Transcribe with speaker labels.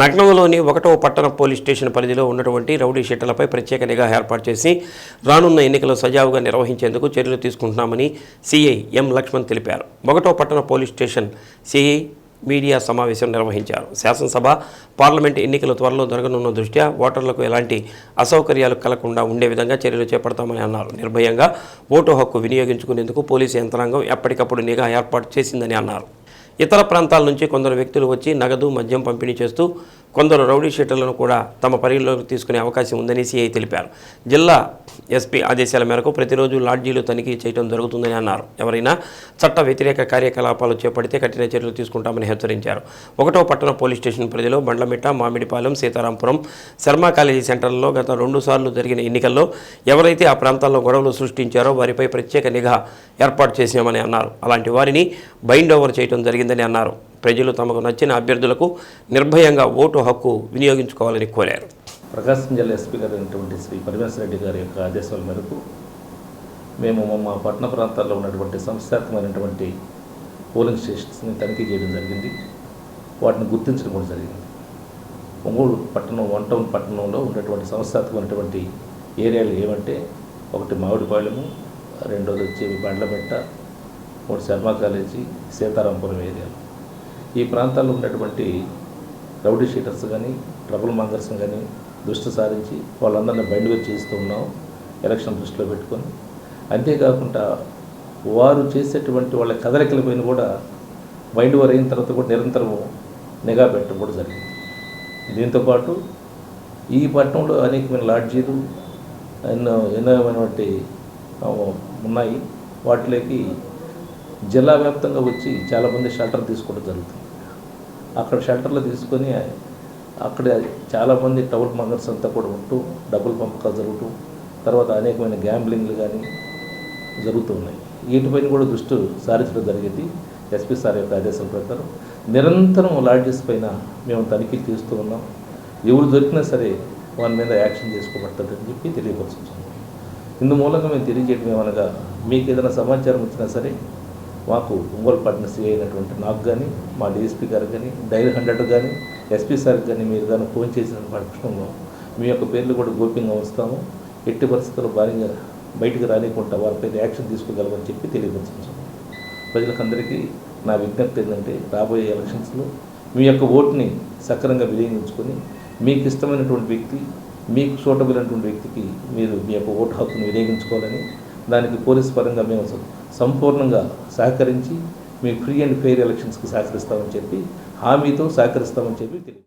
Speaker 1: నగరంలోని ఒకటో పట్టణ పోలీస్ స్టేషన్ పరిధిలో ఉన్నటువంటి రౌడీ షెట్టలపై ప్రత్యేక నిఘా ఏర్పాటు చేసి రానున్న ఎన్నికలు సజావుగా నిర్వహించేందుకు చర్యలు తీసుకుంటున్నామని సిఐ ఎం లక్ష్మణ్ తెలిపారు. ఒకటో పట్టణ పోలీస్ స్టేషన్ సిఐ మీడియా సమావేశం నిర్వహించారు. శాసనసభ పార్లమెంట్ ఎన్నికలు త్వరలో జరగనున్న దృష్ట్యా ఓటర్లకు ఎలాంటి అసౌకర్యాలు కలగకుండా ఉండే విధంగా చర్యలు చేపడతామని అన్నారు. నిర్భయంగా ఓటు హక్కు వినియోగించుకునేందుకు పోలీసు యంత్రాంగం ఎప్పటికప్పుడు నిఘా ఏర్పాటు చేసిందని అన్నారు. ఇతర ప్రాంతాల నుంచి కొందరు వ్యక్తులు వచ్చి నగదు మద్యం పంపిణీ చేస్తూ కొందరు రౌడీ షీటర్లను కూడా తమ పరిధిలోకి తీసుకునే అవకాశం ఉందని సిఐ తెలిపారు. జిల్లా ఎస్పీ ఆదేశాల మేరకు ప్రతిరోజు లాడ్జీలు తనిఖీ చేయడం జరుగుతుందని అన్నారు. ఎవరైనా చట్ట వ్యతిరేక కార్యకలాపాలు చేపడితే కఠిన చర్యలు తీసుకుంటామని హెచ్చరించారు. ఒకటో పట్టణ పోలీస్ స్టేషన్ పరిధిలో బండ్లమిట్ట మామిడిపాలెం సీతారాంపురం శర్మ కాలేజీ సెంటర్లలో గత రెండు సార్లు జరిగిన ఎన్నికల్లో ఎవరైతే ఆ ప్రాంతాల్లో గొడవలు సృష్టించారో వారిపై ప్రత్యేక నిఘా ఏర్పాటు చేశామని అన్నారు. అలాంటి వారిని బైండ్ ఓవర్ చేయడం జరిగిందని అన్నారు. ప్రజలు తమకు నచ్చిన అభ్యర్థులకు నిర్భయంగా ఓటు హక్కు వినియోగించుకోవాలని కోరారు.
Speaker 2: ప్రకాశం జిల్లా ఎస్పీ గారు అయినటువంటి శ్రీ పరమేశ్వర రెడ్డి గారి యొక్క ఆదేశాల మేరకు మేము మా పట్టణ ప్రాంతాల్లో ఉన్నటువంటి సంస్థాత్మకమైనటువంటి పోలింగ్ స్టేషన్స్ని తనిఖీ చేయడం జరిగింది. వాటిని గుర్తించడం కూడా జరిగింది. ఒంగోలు పట్టణం వన్ టౌన్ పట్టణంలో ఉన్నటువంటి సంస్థాత్మకమైనటువంటి ఏరియాలు ఏమంటే ఒకటి మామిడిపాలెము రెండోది వచ్చి బండ్లమెట్ట మూడు శర్మ కాలేజీ సీతారాంపురం ఏరియాలో ఈ ప్రాంతాల్లో ఉన్నటువంటి రౌడీ షీటర్స్ కానీ ట్రబుల్ మంగర్స్ కానీ దృష్టి సారించి వాళ్ళందరినీ బయటకు చేస్తూ ఉన్నాం ఎలక్షన్ దృష్టిలో పెట్టుకొని. అంతేకాకుండా వారు చేసేటువంటి వాళ్ళ కదలికలపైన కూడా బయట వారు అయిన తర్వాత కూడా నిరంతరం నిఘా పెట్టడం కూడా జరిగింది. దీంతోపాటు ఈ పట్టణంలో అనేకమైన లాడ్జీలు ఎన్నో ఎన్నోమైనటువంటి ఉన్నాయి. వాటిలోకి జిల్లా వ్యాప్తంగా వచ్చి చాలామంది షెల్టర్ తీసుకోవడం జరుగుతుంది. అక్కడ షెల్టర్లు తీసుకొని అక్కడ చాలామంది టౌల్ మంగర్స్ అంతా కూడా ఉంటూ డబ్బులు పంపకాలు జరుగుతూ తర్వాత అనేకమైన గ్యాంబ్లింగ్లు కానీ జరుగుతూ ఉన్నాయి. వీటిపైన కూడా దృష్టి సారించడం జరిగింది ఎస్పీ సార్ యొక్క ఆదేశాల ప్రకారం. నిరంతరం లాడ్జెస్ పైన మేము తనిఖీలు చేస్తూ ఉన్నాం. ఎవరు దొరికినా సరే వాని మీద యాక్షన్ చేసుకోబడుతుందని చెప్పి తెలియపరుచుతున్నాం ఇందు మూలంగా మేము తెలియజేయడం ఏమనగా మీకు ఏదైనా సమాచారం వచ్చినా సరే మాకు ఒంగోలు పట్టణ సీ అయినటువంటి నాకు కానీ మా డిఎస్పీ గారికి కానీ డైల్ హండ్రెడ్ కానీ ఎస్పీ సార్ కానీ మీరు కానీ ఫోన్ చేసిన పక్షంలో మీ యొక్క పేర్లు కూడా గోప్యంగా ఉంచుతాము. ఎట్టి పరిస్థితుల్లో భారీగా బయటకు రానికుండా వారిపై యాక్షన్ తీసుకోగలమని చెప్పి తెలియపరుచుకుంటాం ప్రజలకందరికీ నా విజ్ఞప్తి ఏంటంటే రాబోయే ఎలక్షన్స్లో మీ యొక్క ఓటుని సక్రమంగా వినియోగించుకొని మీకు ఇష్టమైనటువంటి వ్యక్తి మీకు సూటబుల్ అయినటువంటి వ్యక్తికి మీరు మీ యొక్క ఓటు హక్కును వినియోగించుకోవాలని దానికి పోలీస్ పరంగా మేము సంపూర్ణంగా సహకరించి మీ ఫ్రీ అండ్ ఫెయిర్ ఎలక్షన్స్కి సహకరిస్తామని చెప్పి హామీతో సహకరిస్తామని చెప్పి తెలియదు